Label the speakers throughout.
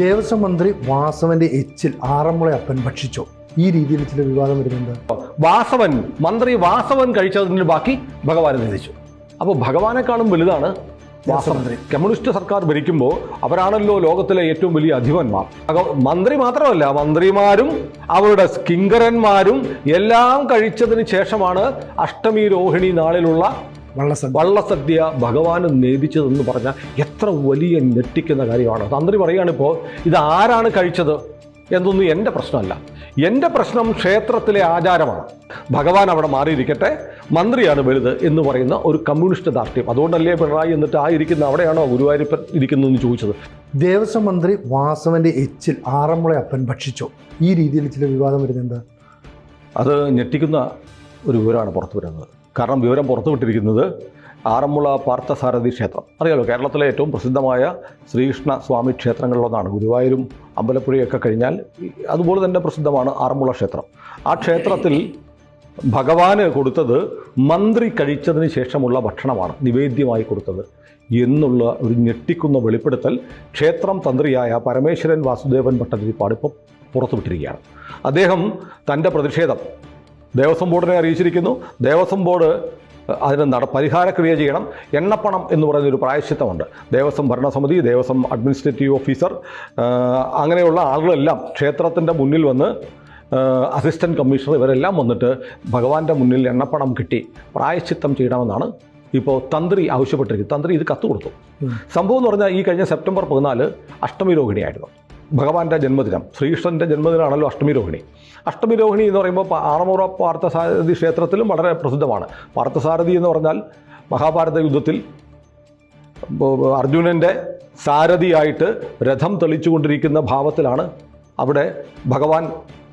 Speaker 1: ദേവസ്വം മന്ത്രി വാസവന്റെ എച്ചിൽ ആറന്മുള അപ്പൻ ഭക്ഷിച്ചു. ഈ രീതിയിൽ ചില വിവാദം വരുന്നുണ്ട്.
Speaker 2: വാസവൻ മന്ത്രി വാസവൻ കഴിച്ചതിന് ബാക്കി ഭഗവാനെ നിധിച്ചു അപ്പോൾ ഭഗവാനെക്കാളും വലുതാണ് വാസമന്ത്രി കമ്മ്യൂണിസ്റ്റ് സർക്കാർ ഭരിക്കുമ്പോൾ അവരാണല്ലോ ലോകത്തിലെ ഏറ്റവും വലിയ അധിപന്മാർ. മന്ത്രി മാത്രമല്ല മന്ത്രിമാരും അവരുടെ കിങ്കരന്മാരും എല്ലാം കഴിച്ചതിന് ശേഷമാണ് അഷ്ടമി രോഹിണി നാളിലുള്ള
Speaker 1: വള്ളസദ്യ.
Speaker 2: വള്ളസദ്യ ഭഗവാന് നേദിച്ചതെന്ന് പറഞ്ഞാൽ എത്ര വലിയ ഞെട്ടിക്കുന്ന കാര്യമാണ്. തന്ത്രി പറയുകയാണിപ്പോൾ ഇത് ആരാണ് കഴിച്ചത് എന്നൊന്നും എന്റെ പ്രശ്നമല്ല. എന്റെ പ്രശ്നം ക്ഷേത്രത്തിലെ ആചാരമാണ്. ഭഗവാൻ അവിടെ മാറിയിരിക്കട്ടെ മന്ത്രിയാണ് വലുത് എന്ന് പറയുന്ന ഒരു കമ്മ്യൂണിസ്റ്റ് ദാർഢ്യം അതുകൊണ്ടല്ലേ പിണറായി എന്നിട്ട് ആ ഇരിക്കുന്ന അവിടെയാണോ ഗുരുവായൂരപ്പൻ ഇരിക്കുന്നതെന്ന് ചോദിച്ചത്?
Speaker 1: ദേവസ്വം മന്ത്രി വാസവന്റെ എച്ചിൽ ആറന്മുള അപ്പൻ ഭക്ഷിച്ചോ? ഈ രീതിയിൽ ചില വിവാദം വരുന്നുണ്ട്
Speaker 2: അത് ഞെട്ടിക്കുന്ന ഒരു വിവരമാണ് പുറത്തു വരുന്നത്. കാരണം വിവരം പുറത്തുവിട്ടിരിക്കുന്നത് ആറന്മുള പാർത്ഥസാരഥി ക്ഷേത്രം. അറിയാലോ കേരളത്തിലെ ഏറ്റവും പ്രസിദ്ധമായ ശ്രീകൃഷ്ണ സ്വാമി ക്ഷേത്രങ്ങളിലൊന്നാണ്. ഗുരുവായൂരും അമ്പലപ്പുഴയൊക്കെ കഴിഞ്ഞാൽ അതുപോലെ തന്നെ പ്രസിദ്ധമാണ് ആറന്മുള ക്ഷേത്രം. ആ ക്ഷേത്രത്തിൽ ഭഗവാന് കൊടുത്തത് മന്ത്രി കഴിച്ചതിന് ശേഷമുള്ള ഭക്ഷണമാണ് നിവേദ്യമായി കൊടുത്തത്. എന്നുള്ള ഒരു ഞെട്ടിക്കുന്ന വെളിപ്പെടുത്തൽ ക്ഷേത്രം തന്ത്രിയായ പരമേശ്വരൻ വാസുദേവൻ ഭട്ടതിരിപ്പാട് ഇപ്പോൾ പുറത്തുവിട്ടിരിക്കുകയാണ്. അദ്ദേഹം തന്റെ പ്രതിഷേധം ദേവസ്വം ബോർഡിനെ അറിയിച്ചിരിക്കുന്നു. ദേവസ്വം ബോർഡ് അതിന് നട പരിഹാരക്രിയ ചെയ്യണം. എണ്ണപ്പണം എന്ന് പറയുന്നൊരു പ്രായശ്ചിത്തമുണ്ട്. ദേവസ്വം ഭരണസമിതി ദേവസ്വം അഡ്മിനിസ്ട്രേറ്റീവ് ഓഫീസർ അങ്ങനെയുള്ള ആളുകളെല്ലാം ക്ഷേത്രത്തിന്റെ മുന്നിൽ വന്ന് അസിസ്റ്റന്റ് കമ്മീഷണർ ഇവരെല്ലാം വന്നിട്ട് ഭഗവാന്റെ മുന്നിൽ എണ്ണപ്പണം കിട്ടി. പ്രായശ്ചിത്തം ചെയ്യണമെന്നാണ് ഇപ്പോൾ തന്ത്രി ആവശ്യപ്പെട്ടിരിക്കുന്നത്. തന്ത്രി ഇത് കത്ത് കൊടുത്തു. സംഭവം എന്ന് പറഞ്ഞാൽ ഈ കഴിഞ്ഞ സെപ്റ്റംബർ പതിനാല് അഷ്ടമി രോഹിണിയായിരുന്നു. ഭഗവാന്റെ ജന്മദിനം ശ്രീകൃഷ്ണന്റെ ജന്മദിനമാണല്ലോ അഷ്ടമി രോഹിണി. അഷ്ടമി രോഹിണി എന്ന് പറയുമ്പോൾ ആറമുറ പാർത്ഥസാരഥി ക്ഷേത്രത്തിലും വളരെ പ്രസിദ്ധമാണ്. പാർത്ഥസാരഥി എന്ന് പറഞ്ഞാൽ മഹാഭാരത യുദ്ധത്തിൽ അർജുനന്റെ സാരഥിയായിട്ട് രഥം തെളിച്ചുകൊണ്ടിരിക്കുന്ന ഭാവത്തിലാണ് അവിടെ ഭഗവാൻ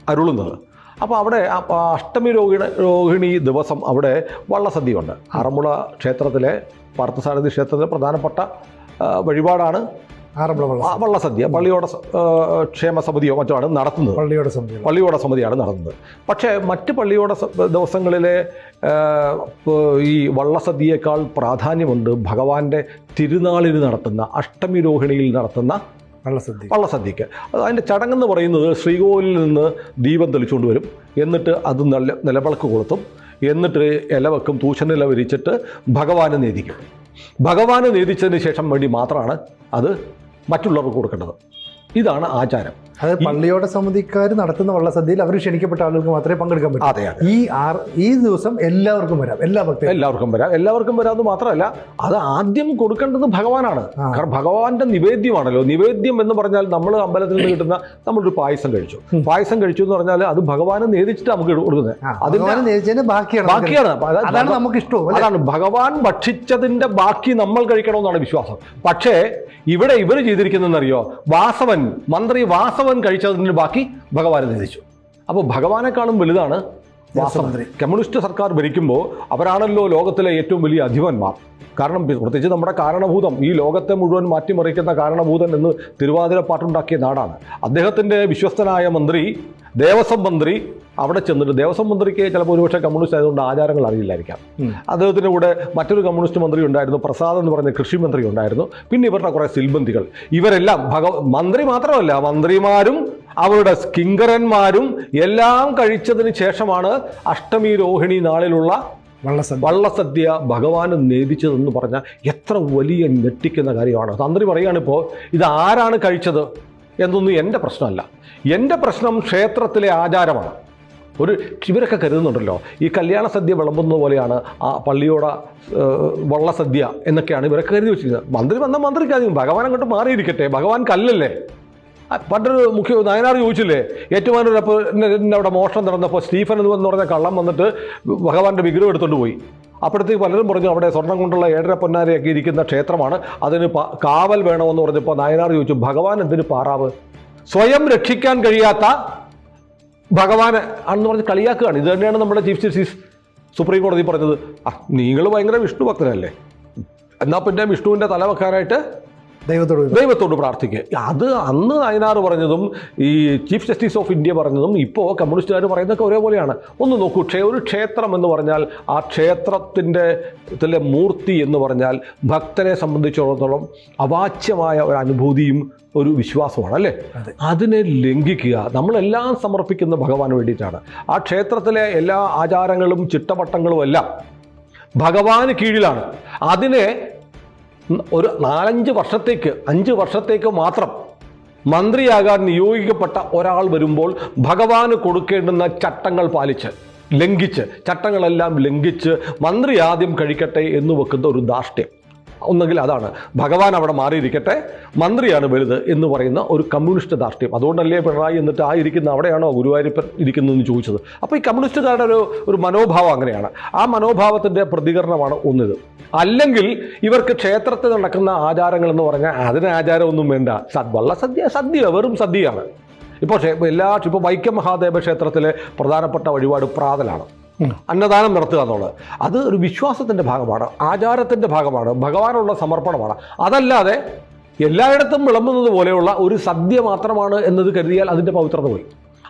Speaker 2: അരുളുന്നത്. അപ്പോൾ അവിടെ അഷ്ടമി രോഹിണി രോഹിണി ദിവസം അവിടെ വള്ളസദ്യയുണ്ട്. ആറന്മുള ക്ഷേത്രത്തിലെ പാർത്ഥസാരഥി ക്ഷേത്രത്തിലെ പ്രധാനപ്പെട്ട വഴിപാടാണ് വള്ളസദ്യ പള്ളിയോട ക്ഷേമ സമിതിയോ മറ്റോ ആണ് നടത്തുന്നത്.
Speaker 1: പള്ളിയുടെ സമിതി
Speaker 2: പള്ളിയോട സമിതിയാണ് നടത്തുന്നത്. പക്ഷേ മറ്റ് പള്ളിയോട ദിവസങ്ങളിലെ ഈ വള്ളസദ്യയേക്കാൾ പ്രാധാന്യമുണ്ട് ഭഗവാന്റെ തിരുനാളിൽ നടത്തുന്ന അഷ്ടമി രോഹിണിയിൽ നടത്തുന്ന
Speaker 1: വള്ളസദ്യ
Speaker 2: വള്ളസദ്യക്ക് അത് അതിന്റെ ചടങ്ങെന്ന് പറയുന്നത് ശ്രീകോവിലിൽ നിന്ന് ദീപം തെളിച്ചുകൊണ്ട് വരും. എന്നിട്ട് അത് നല്ല നിലവിളക്ക് കൊളുത്തും. എന്നിട്ട് ഇല വെക്കും വിരിച്ചിട്ട് ഭഗവാനെ നേദിക്കും. ഭഗവാനെ നേദിച്ചതിന് ശേഷം വേണ്ടി മാത്രമാണ് അത് മറ്റുള്ളവർക്ക് കൊടുക്കേണ്ടത്. ഇതാണ് ആചാരം.
Speaker 1: അതായത് പള്ളിയോടെ സമിതിക്കാർ നടത്തുന്ന വള്ളസദ്യയിൽ അവർ ക്ഷണിക്കപ്പെട്ട ആളുകൾക്ക് മാത്രമേ പങ്കെടുക്കാൻ പറ്റൂ.
Speaker 2: അതെ
Speaker 1: ഈ ആർ ഈ ദിവസം എല്ലാവർക്കും വരാം. എല്ലാ ഭക്തരും.
Speaker 2: എല്ലാവർക്കും വരാം. എല്ലാവർക്കും വരാമെന്ന് മാത്രമല്ല അത് ആദ്യം കൊടുക്കേണ്ടത് ഭഗവാനാണ്. കാരണം ഭഗവാന്റെ നിവേദ്യമാണല്ലോ. നിവേദ്യം എന്ന് പറഞ്ഞാൽ നമ്മൾ അമ്പലത്തിൽ നിന്ന് കിട്ടുന്ന നമ്മളൊരു പായസം കഴിച്ചു. പായസം കഴിച്ചു എന്ന് പറഞ്ഞാൽ അത് ഭഗവാനെ നേദിച്ചിട്ട് നമുക്ക് കൊടുക്കുന്നത്.
Speaker 1: അതിന് ബാക്കിയാണ്
Speaker 2: ബാക്കിയാണ്.
Speaker 1: അതാണ് നമുക്ക് ഇഷ്ടവും
Speaker 2: അതാണ് ഭഗവാൻ ഭക്ഷിച്ചതിന്റെ ബാക്കി നമ്മൾ കഴിക്കണമെന്നാണ് വിശ്വാസം. പക്ഷേ ഇവിടെ ഇവർ ചെയ്തിരിക്കുന്നതെന്നറിയോ? വാസവൻ മന്ത്രി വാസവൻ കഴിച്ചതിന് ബാക്കി ഭഗവാനെ നേദിച്ചു അപ്പോൾ ഭഗവാനെക്കാളും വലുതാണ്
Speaker 1: വാസമന്ത്രി
Speaker 2: കമ്മ്യൂണിസ്റ്റ് സർക്കാർ ഭരിക്കുമ്പോൾ അവരാണല്ലോ ലോകത്തിലെ ഏറ്റവും വലിയ അധിപന്മാർ. കാരണം പ്രത്യേകിച്ച് നമ്മുടെ കാരണഭൂതം ഈ ലോകത്തെ മുഴുവൻ മാറ്റിമറിക്കുന്ന കാരണഭൂതൻ എന്ന് തിരുവാതിര പാട്ടുണ്ടാക്കിയ നാടാണ്. അദ്ദേഹത്തിന്റെ വിശ്വസ്തനായ മന്ത്രി ദേവസ്വം മന്ത്രി അവിടെ ചെന്നിട്ട് ദേവസ്വം മന്ത്രിക്ക് ചിലപ്പോൾ ഒരുപക്ഷെ കമ്മ്യൂണിസ്റ്റ് ആയതുകൊണ്ട് ആചാരങ്ങൾ അറിയില്ലായിരിക്കാം. അദ്ദേഹത്തിന്റെ കൂടെ മറ്റൊരു കമ്മ്യൂണിസ്റ്റ് മന്ത്രി ഉണ്ടായിരുന്നു പ്രസാദ് എന്ന് പറഞ്ഞ കൃഷി മന്ത്രി ഉണ്ടായിരുന്നു. പിന്നെ ഇവരുടെ കുറേ സിൽബന്തികൾ. ഇവരെല്ലാം ഭഗ മന്ത്രി മാത്രമല്ല മന്ത്രിമാരും അവരുടെ കിങ്കരന്മാരും എല്ലാം കഴിച്ചതിന് ശേഷമാണ് അഷ്ടമി രോഹിണി നാളിലുള്ള
Speaker 1: വള്ളസദ്യ.
Speaker 2: വള്ളസദ്യ ഭഗവാന് നേദിച്ചതെന്ന് പറഞ്ഞാൽ എത്ര വലിയ ഞെട്ടിക്കുന്ന കാര്യമാണ്. തന്ത്രി പറയുകയാണിപ്പോൾ ഇത് ആരാണ് കഴിച്ചത്? എന്നൊന്നും എന്റെ പ്രശ്നമല്ല. എന്റെ പ്രശ്നം ക്ഷേത്രത്തിലെ ആചാരമാണ്. ഒരു ഇവരൊക്കെ കരുതുന്നുണ്ടല്ലോ ഈ കല്യാണ സദ്യ വിളമ്പുന്നത് പോലെയാണ് ആ പള്ളിയോട വള്ള സദ്യ എന്നൊക്കെയാണ് ഇവരൊക്കെ കരുതി വെച്ചിരിക്കുന്നത്. മന്ത്രി വന്ന മന്ത്രിക്ക് അധികം ഭഗവാൻ അങ്ങോട്ട് മാറിയിരിക്കട്ടെ ഭഗവാൻ കല്ലല്ലേ? പണ്ടൊരു മുഖ്യ നയനാർ ചോദിച്ചില്ലേ ഏറ്റുമാനൂരപ്പോൾ അവിടെ മോഷണം നടന്നപ്പോൾ സ്റ്റീഫൻ എന്ന് പറഞ്ഞ കള്ളം വന്നിട്ട് ഭഗവാന്റെ വിഗ്രഹം എടുത്തുകൊണ്ട് പോയി. അപ്പോഴത്തേക്ക് പലരും പറഞ്ഞു അവിടെ സ്വർണം കൊണ്ടുള്ള ഏഴര പൊന്നാരയൊക്കെ ഇരിക്കുന്ന ക്ഷേത്രമാണ്. അതിന് കാവൽ വേണമെന്ന് പറഞ്ഞപ്പോൾ നായനാർ ചോദിച്ചു ഭഗവാൻ എന്തിന് പാറാവ്? സ്വയം രക്ഷിക്കാൻ കഴിയാത്ത ഭഗവാന് ആണെന്ന് പറഞ്ഞ് കളിയാക്കുകയാണ്. ഇത് തന്നെയാണ് നമ്മുടെ ചീഫ് ജസ്റ്റിസ് സുപ്രീം കോടതി പറഞ്ഞത്. ആ നിങ്ങൾ ഭയങ്കര വിഷ്ണു ഭക്തനല്ലേ എന്നാൽ പിന്നെ വിഷ്ണുവിന്റെ തല വെക്കാനായിട്ട്
Speaker 1: ദൈവത്തോട്
Speaker 2: ദൈവത്തോട് പ്രാർത്ഥിക്കുക അത് അന്ന് നയനാർ പറഞ്ഞതും ഈ ചീഫ് ജസ്റ്റിസ് ഓഫ് ഇന്ത്യ പറഞ്ഞതും ഇപ്പോൾ കമ്മ്യൂണിസ്റ്റുകാർ പറയുന്നതൊക്കെ ഒരേപോലെയാണ്. ഒന്ന് നോക്കൂ ക്ഷേ ഒരു ക്ഷേത്രം എന്ന് പറഞ്ഞാൽ ആ ക്ഷേത്രത്തിന്റെ ത്തിലെ മൂർത്തി എന്ന് പറഞ്ഞാൽ ഭക്തനെ സംബന്ധിച്ചിടത്തോളം അവാച്യമായ ഒരു അനുഭൂതിയും ഒരു വിശ്വാസമാണ് അല്ലേ? അതിനെ ലംഘിക്കുക നമ്മളെല്ലാം സമർപ്പിക്കുന്ന ഭഗവാന് വേണ്ടിയിട്ടാണ്. ആ ക്ഷേത്രത്തിലെ എല്ലാ ആചാരങ്ങളും ചിട്ടവട്ടങ്ങളും എല്ലാം ഭഗവാന് കീഴിലാണ്. അതിനെ ഒരു നാലഞ്ച് വർഷത്തേക്ക് അഞ്ച് വർഷത്തേക്ക് മാത്രം മന്ത്രിയാകാൻ നിയോഗിക്കപ്പെട്ട ഒരാൾ വരുമ്പോൾ ഭഗവാന് കൊടുക്കേണ്ടുന്ന ചട്ടങ്ങൾ പാലിച്ച് ലംഘിച്ച് ചട്ടങ്ങളെല്ലാം ലംഘിച്ച് മന്ത്രി ആദ്യം കഴിക്കട്ടെ എന്ന് വെക്കുന്ന ഒരു ധാർഷ്ട്യം. ഒന്നെങ്കിൽ അതാണ്. ഭഗവാൻ അവിടെ മാറിയിരിക്കട്ടെ. മന്ത്രിയാണ് വലുത് എന്ന് പറയുന്ന ഒരു കമ്മ്യൂണിസ്റ്റ് ധാർഷ്ട്യം. അതുകൊണ്ടല്ലേ പിണറായി എന്നിട്ട് ആ ഇരിക്കുന്ന അവിടെയാണോ ഗുരുവായൂരപ്പൻ ഇരിക്കുന്നതെന്ന് ചോദിച്ചത്? അപ്പോൾ ഈ കമ്മ്യൂണിസ്റ്റുകാരുടെ ഒരു ഒരു മനോഭാവം അങ്ങനെയാണ്. ആ മനോഭാവത്തിന്റെ പ്രതികരണമാണ് ഒന്നിത്. അല്ലെങ്കിൽ ഇവർക്ക് ക്ഷേത്രത്തിൽ നടക്കുന്ന ആചാരങ്ങൾ എന്ന് പറഞ്ഞാൽ അതിന് ആചാരമൊന്നും വേണ്ട. സദ് വള്ള സദ്യ സദ്യ വെറും സദ്യയാണ്. ഇപ്പോൾ എല്ലാ ഇപ്പോൾ വൈക്കം മഹാദേവ ക്ഷേത്രത്തിലെ പ്രധാനപ്പെട്ട വഴിപാട് പ്രാതലാണ്. അന്നദാനം നടത്തുക എന്നുള്ളത്. അത് ഒരു വിശ്വാസത്തിന്റെ ഭാഗമാണ് ആചാരത്തിന്റെ ഭാഗമാണ് ഭഗവാനുള്ള സമർപ്പണമാണ്. അതല്ലാതെ എല്ലായിടത്തും വിളമ്പുന്നത് പോലെയുള്ള ഒരു സദ്യ മാത്രമാണ് എന്നത് കരുതിയാൽ അതിന്റെ പവിത്രത പോയി.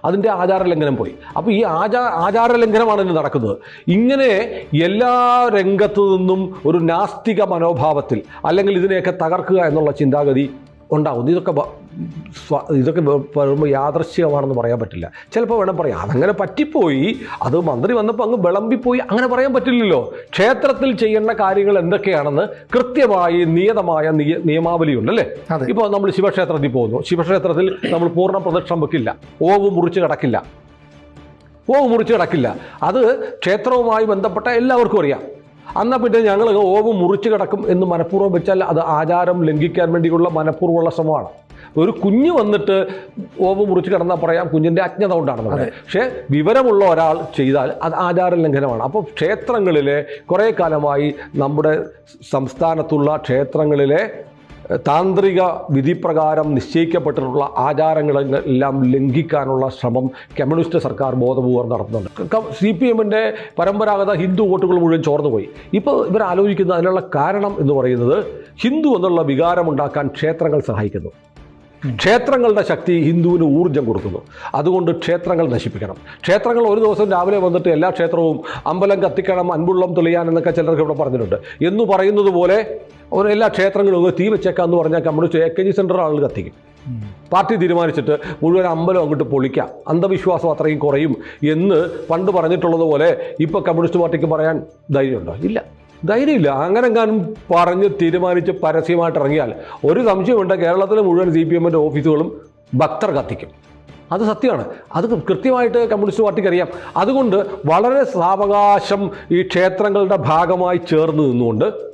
Speaker 2: അതിന്റെ ആചാര ലംഘനം പോയി. അപ്പോൾ ഈ ആചാ ആചാര ലംഘനമാണ് ഇന്ന് നടക്കുന്നത്. ഇങ്ങനെ എല്ലാ രംഗത്തു നിന്നും ഒരു നാസ്തിക മനോഭാവത്തിൽ അല്ലെങ്കിൽ ഇതിനെയൊക്കെ തകർക്കുക എന്നുള്ള ചിന്താഗതി ഉണ്ടാകുന്നു. ഇതൊക്കെ ഇതൊക്കെ പറയുമ്പോൾ വരുമ്പോൾ യാദൃശ്ചികമാണെന്ന് പറയാൻ പറ്റില്ല. ചിലപ്പോൾ വേണം പറയാം അതങ്ങനെ പറ്റിപ്പോയി അത് മന്ത്രി വന്നപ്പോൾ അങ്ങ് വിളമ്പിപ്പോയി അങ്ങനെ പറയാൻ പറ്റില്ലല്ലോ. ക്ഷേത്രത്തിൽ ചെയ്യേണ്ട കാര്യങ്ങൾ എന്തൊക്കെയാണെന്ന് കൃത്യമായി നിയതമായ നിയ നിയമാവലിയുണ്ട് അല്ലേ ഇപ്പോൾ നമ്മൾ ശിവക്ഷേത്രത്തിൽ പോകുന്നു. ശിവക്ഷേത്രത്തിൽ നമ്മൾ പൂർണ പ്രദക്ഷിണം വെക്കില്ല. ഓവ് മുറിച്ച് കിടക്കില്ല. ഓവ് മുറിച്ച് കിടക്കില്ല. അത് ക്ഷേത്രവുമായി ബന്ധപ്പെട്ട എല്ലാവർക്കും അറിയാം. അന്നാ പിന്നെ ഞങ്ങൾ ഓവ് മുറിച്ച് കിടക്കും എന്ന് മനഃപൂർവം വെച്ചാൽ അത് ആചാരം ലംഘിക്കാൻ വേണ്ടിയുള്ള മനഃപൂർവമുള്ള ശ്രമമാണ്. ഒരു കുഞ്ഞ് വന്നിട്ട് ഓവ് മുറിച്ച് കിടന്നാൽ പറയാം കുഞ്ഞിന്റെ അജ്ഞത കൊണ്ടാണെന്ന് പറയാം. പക്ഷേ വിവരമുള്ള ഒരാൾ ചെയ്താൽ അത് ആചാര ലംഘനമാണ് അപ്പോൾ ക്ഷേത്രങ്ങളിൽ കുറേ കാലമായി നമ്മുടെ സംസ്ഥാനത്തുള്ള ക്ഷേത്രങ്ങളിലെ താന്ത്രിക വിധിപ്രകാരം നിശ്ചയിക്കപ്പെട്ടിട്ടുള്ള ആചാരങ്ങളെല്ലാം ലംഘിക്കാനുള്ള ശ്രമം കമ്മ്യൂണിസ്റ്റ് സർക്കാർ ബോധപൂർവം നടത്തുന്നുണ്ട്. സി പി എമ്മിന്റെ പരമ്പരാഗത ഹിന്ദു വോട്ടുകൾ മുഴുവൻ ചോർന്നുപോയി. ഇപ്പോൾ ഇവർ ആലോചിക്കുന്ന അതിനുള്ള കാരണം എന്ന് പറയുന്നത് ഹിന്ദു എന്നുള്ള വികാരമുണ്ടാക്കാൻ ക്ഷേത്രങ്ങൾ സഹായിക്കുന്നു. ക്ഷേത്രങ്ങളുടെ ശക്തി ഹിന്ദുവിന് ഊർജം കൊടുക്കുന്നു. അതുകൊണ്ട് ക്ഷേത്രങ്ങൾ നശിപ്പിക്കണം. ക്ഷേത്രങ്ങൾ ഒരു ദിവസം രാവിലെ വന്നിട്ട് എല്ലാ ക്ഷേത്രവും അമ്പലം കത്തിക്കണം അൻപുള്ളം തെളിയാൻ എന്നൊക്കെ ചിലർക്ക് ഇവിടെ പറഞ്ഞിട്ടുണ്ട്. എന്ന് പറയുന്നത് പോലെ എല്ലാ ക്ഷേത്രങ്ങളും തീ വെച്ചേക്കാം എന്ന് പറഞ്ഞാൽ communist A K G centre ആളുകൾ കത്തിക്കും. പാർട്ടി തീരുമാനിച്ചിട്ട് മുഴുവൻ അമ്പലം അങ്ങോട്ട് പൊളിക്കാം. അന്ധവിശ്വാസം അത്രയും കുറയും എന്ന് പണ്ട് പറഞ്ഞിട്ടുള്ളത് പോലെ ഇപ്പോൾ കമ്മ്യൂണിസ്റ്റ് പാർട്ടിക്ക് പറയാൻ ധൈര്യമുണ്ടോ? ഇല്ല. ധൈര്യമില്ല. അങ്ങനെ എങ്ങാനും പറഞ്ഞ് തീരുമാനിച്ച് പരസ്യമായിട്ട് ഇറങ്ങിയാൽ ഒരു സംശയമുണ്ട് കേരളത്തിലെ മുഴുവൻ സി പി എമ്മിന്റെ ഓഫീസുകളും ഭക്തർ കത്തിക്കും. അത് സത്യമാണ്. അത് കൃത്യമായിട്ട് കമ്മ്യൂണിസ്റ്റ് പാർട്ടിക്ക് അറിയാം. അതുകൊണ്ട് വളരെ സാവകാശം ഈ ക്ഷേത്രങ്ങളുടെ ഭാഗമായി ചേർന്ന് നിന്നുകൊണ്ട്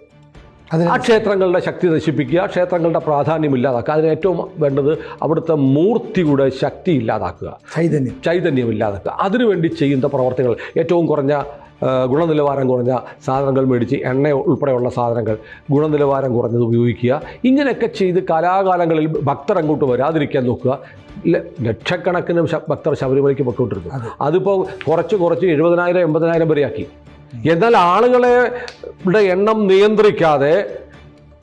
Speaker 2: ആ ക്ഷേത്രങ്ങളുടെ ശക്തി നശിപ്പിക്കുക ക്ഷേത്രങ്ങളുടെ പ്രാധാന്യം ഇല്ലാതാക്കുക. അതിന് ഏറ്റവും വേണ്ടത് അവിടുത്തെ മൂർത്തിയുടെ ശക്തി ഇല്ലാതാക്കുക.
Speaker 1: ചൈതന്യം.
Speaker 2: ചൈതന്യം ഇല്ലാതാക്കുക. അതിനുവേണ്ടി ചെയ്യുന്ന പ്രവർത്തികൾ. ഏറ്റവും കുറഞ്ഞ ഗുണനിലവാരം കുറഞ്ഞ സാധനങ്ങൾ മേടിച്ച് എണ്ണ ഉൾപ്പെടെയുള്ള സാധനങ്ങൾ ഗുണനിലവാരം കുറഞ്ഞത് ഉപയോഗിക്കുക. ഇങ്ങനെയൊക്കെ ചെയ്ത് കലാകാലങ്ങളിൽ ഭക്തർ അങ്ങോട്ട് വരാതിരിക്കാൻ നോക്കുക. ലക്ഷക്കണക്കിന് ഭക്തർ ശബരിമലയ്ക്ക് പൊയ്ക്കൊണ്ടിരുന്നു.
Speaker 1: അതെ.
Speaker 2: അതിപ്പോൾ കുറച്ച് കുറച്ച് എഴുപതിനായിരം എൺപതിനായിരം വരെയാക്കി എന്നാൽ ആളുകളെ എണ്ണം നിയന്ത്രിക്കാതെ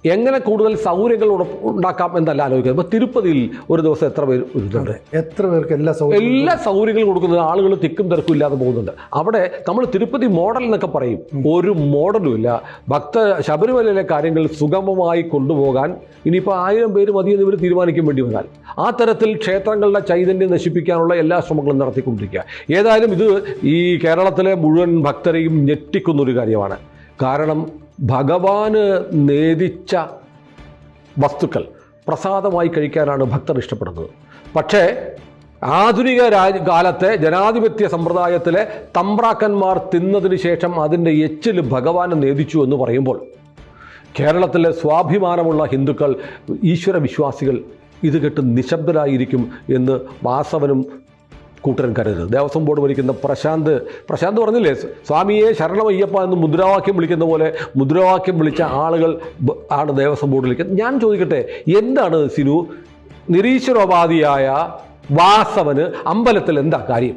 Speaker 2: എങ്ങനെ കൂടുതൽ സൗകര്യങ്ങൾ ഉണ്ടാക്കാം എന്നല്ല ആലോചിക്കുന്നത്. ഇപ്പോൾ തിരുപ്പതിയിൽ ഒരു ദിവസം എത്ര പേര് വരുന്നുണ്ട്?
Speaker 1: എത്ര പേർക്ക് എല്ലാ സൗകര്യം
Speaker 2: എല്ലാ സൗകര്യങ്ങളും കൊടുക്കുന്നത് ആളുകൾ തിക്കും തിരക്കും ഇല്ലാതെ പോകുന്നുണ്ട്. അവിടെ നമ്മൾ തിരുപ്പതി മോഡൽ എന്നൊക്കെ പറയും. ഒരു മോഡലും ഇല്ല. ഭക്ത ശബരിമലയിലെ കാര്യങ്ങൾ സുഗമമായി കൊണ്ടുപോകാൻ ഇനിയിപ്പോൾ ആയിരം പേര് മതിയെന്ന് ഇവർ തീരുമാനിക്കാൻ വേണ്ടി വന്നാൽ ആ തരത്തിൽ ക്ഷേത്രങ്ങളുടെ ചൈതന്യം നശിപ്പിക്കാനുള്ള എല്ലാ ശ്രമങ്ങളും നടത്തിക്കൊണ്ടിരിക്കുക. ഏതായാലും ഇത് ഈ കേരളത്തിലെ മുഴുവൻ ഭക്തരെയും ഞെട്ടിക്കുന്നൊരു കാര്യമാണ്. കാരണം ഭഗവാന് നേദിച്ച വസ്തുക്കൾ പ്രസാദമായി കഴിക്കാനാണ് ഭക്തർ ഇഷ്ടപ്പെടുന്നത്. പക്ഷേ ആധുനിക രാജ കാലത്തെ ജനാധിപത്യ സമ്പ്രദായത്തിലെ തമ്പ്രാക്കന്മാർ തിന്നതിന് ശേഷം അതിന്റെ എച്ചിൽ ഭഗവാന് നേദിച്ചു എന്ന് പറയുമ്പോൾ കേരളത്തിലെ സ്വാഭിമാനമുള്ള ഹിന്ദുക്കൾ ഈശ്വര വിശ്വാസികൾ ഇത് കെട്ട് നിശബ്ദരായിരിക്കും എന്ന് വാസവനും കൂട്ടരൻ കരുതരുത്. ദേവസ്വം ബോർഡ് ഭരിക്കുന്ന പ്രശാന്ത് പ്രശാന്ത് പറഞ്ഞില്ലേ സ്വാമിയെ ശരണമയ്യപ്പ എന്ന് മുദ്രാവാക്യം വിളിക്കുന്ന പോലെ മുദ്രാവാക്യം വിളിച്ച ആളുകൾ ആണ് ദേവസ്വം ബോർഡ് വിളിക്കുന്നത് ഞാൻ ചോദിക്കട്ടെ എന്താണ് സിനു നിരീശ്വരവാദിയായ വാസവന് അമ്പലത്തിൽ എന്താ കാര്യം?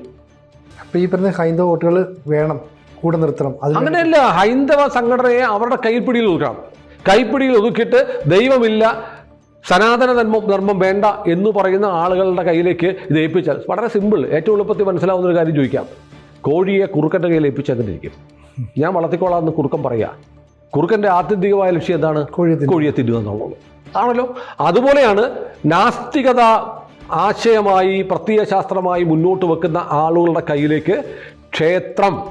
Speaker 1: അപ്പൊ ഈ പറഞ്ഞ ഹൈന്ദവ വോട്ടുകൾ വേണം കൂടെ നിർത്തണം
Speaker 2: അങ്ങനെയല്ല ഹൈന്ദവ സംഘടനയെ അവരുടെ കൈപ്പിടിയിൽ ഒതുക്കണം. കൈപ്പിടിയിൽ ഒതുക്കിയിട്ട് ദൈവമില്ല സനാതന ധർമ്മം ധർമ്മം വേണ്ട എന്ന് പറയുന്ന ആളുകളുടെ കയ്യിലേക്ക് ഇത് ഏൽപ്പിച്ചാൽ വളരെ സിമ്പിൾ ഏറ്റവും എളുപ്പത്തിൽ മനസ്സിലാവുന്ന ഒരു കാര്യം ചോദിക്കാം. കോഴിയെ കുറുക്കന്റെ കയ്യിൽ ഏൽപ്പിച്ചെന്നിരിക്കും ഞാൻ വളർത്തിക്കോളാം എന്ന് കുറുക്കൻ പറയുക കുറുക്കന്റെ ആത്യന്തികമായ ലക്ഷ്യം എന്താണ്?
Speaker 1: കോഴിയെ തിന്നുക.
Speaker 2: കോഴിയെ തിന്നുക എന്നുള്ളത്. ആണല്ലോ? അതുപോലെയാണ് നാസ്തികത ആശയമായി പ്രത്യയശാസ്ത്രമായി മുന്നോട്ട് വെക്കുന്ന ആളുകളുടെ കയ്യിലേക്ക് ക്ഷേത്രം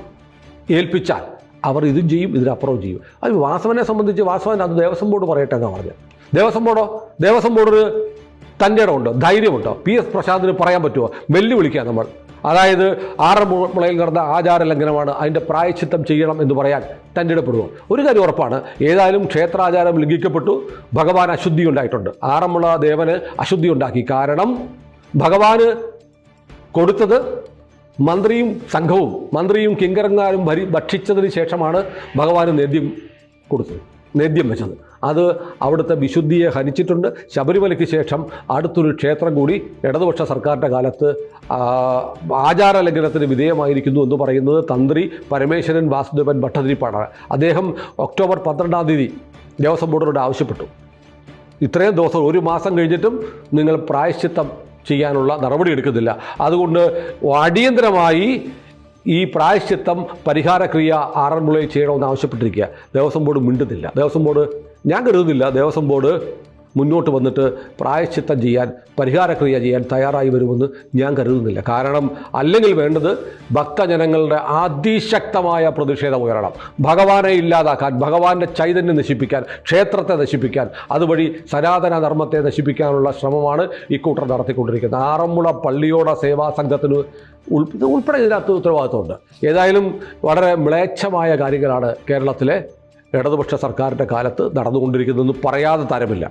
Speaker 2: ഏൽപ്പിച്ചാൽ അവർ ഇതും ചെയ്യും ഇതിനപ്പുറവും ചെയ്യും. അത് വാസവനെ സംബന്ധിച്ച് വാസവൻ അത് ദേവസ്വം ബോർഡ് പറയട്ടെ എന്നാണ് പറഞ്ഞത്. ദേവസ്വം ബോർഡോ? ദേവസ്വം ബോർഡിന് തന്റെ ഇടമുണ്ടോ ധൈര്യമുണ്ടോ. പി എസ് പ്രശാന്തിന് പറയാൻ പറ്റുമോ വെല്ലുവിളിക്കുക നമ്മൾ. അതായത് ആറന്മുളയിൽ നടന്ന ആചാര ലംഘനമാണ് അതിന്റെ പ്രായച്ചിത്തം ചെയ്യണം എന്ന് പറയാൻ തന്റെ ഇടപ്പെടുമോ ഒരു കാര്യം ഉറപ്പാണ് ഏതായാലും ക്ഷേത്രാചാരം ലംഘിക്കപ്പെട്ടു ഭഗവാൻ അശുദ്ധി ഉണ്ടായിട്ടുണ്ട്. ആറന്മുള ദേവന് അശുദ്ധി ഉണ്ടാക്കി. കാരണം ഭഗവാന് കൊടുത്തത് മന്ത്രിയും സംഘവും മന്ത്രിയും കിങ്കരങ്ങാരും ഭരി ഭക്ഷിച്ചതിന് ശേഷമാണ് ഭഗവാന് നേദ്യം കൊടുത്തത് നേദ്യം വെച്ചത്. അത് അവിടുത്തെ വിശുദ്ധിയെ ഹനിച്ചിട്ടുണ്ട്. ശബരിമലയ്ക്ക് ശേഷം അടുത്തൊരു ക്ഷേത്രം കൂടി ഇടതുപക്ഷ സർക്കാരിന്റെ കാലത്ത് ആചാര ലംഘനത്തിന് വിധേയമായിരിക്കുന്നു എന്ന് പറയുന്നത് തന്ത്രി പരമേശ്വരൻ വാസുദേവൻ ഭട്ടതിരിപ്പാടാണ്. അദ്ദേഹം ഒക്ടോബർ പന്ത്രണ്ടാം തീയതി ദേവസ്വം ബോർഡിനോട് ആവശ്യപ്പെട്ടു. ഇത്രയും ദിവസം ഒരു മാസം കഴിഞ്ഞിട്ടും നിങ്ങൾ പ്രായശ്ചിത്തം ചെയ്യാനുള്ള നടപടി എടുക്കുന്നില്ല. അതുകൊണ്ട് അടിയന്തരമായി ഈ പ്രായശ്ചിത്തം പരിഹാരക്രിയ ആറന്മുളയിൽ ചെയ്യണമെന്ന് ആവശ്യപ്പെട്ടിരിക്കുക. ദേവസ്വം ബോർഡ് മിണ്ടുന്നില്ല. ദേവസ്വം ബോർഡ് ഞാൻ കരുതുന്നില്ല ദേവസ്വം ബോർഡ് മുന്നോട്ട് വന്നിട്ട് പ്രായശ്ചിത്തം ചെയ്യാൻ പരിഹാരക്രിയ ചെയ്യാൻ തയ്യാറായി വരുമെന്ന് ഞാൻ കരുതുന്നില്ല. കാരണം അല്ലെങ്കിൽ വേണ്ടത് ഭക്തജനങ്ങളുടെ അതിശക്തമായ പ്രതിഷേധം ഉയരണം. ഭഗവാനെ ഇല്ലാതാക്കാൻ ഭഗവാന്റെ ചൈതന്യം നശിപ്പിക്കാൻ ക്ഷേത്രത്തെ നശിപ്പിക്കാൻ അതുവഴി സനാതന ധർമ്മത്തെ നശിപ്പിക്കാനുള്ള ശ്രമമാണ് ഇക്കൂട്ടർ നടത്തിക്കൊണ്ടിരിക്കുന്നത്. ആറന്മുള പള്ളിയോട സേവാ സംഘത്തിന് ഉൾപ്പെടെ ഇതിനകത്ത് ഉത്തരവാദിത്വമുണ്ട്. ഏതായാലും വളരെ മ്ലേച്ഛമായ കാര്യങ്ങളാണ് കേരളത്തിലെ ഇടതുപക്ഷ സർക്കാരിന്റെ കാലത്ത് നടന്നുകൊണ്ടിരിക്കുന്നതെന്ന് പറയാതെ തരമില്ല.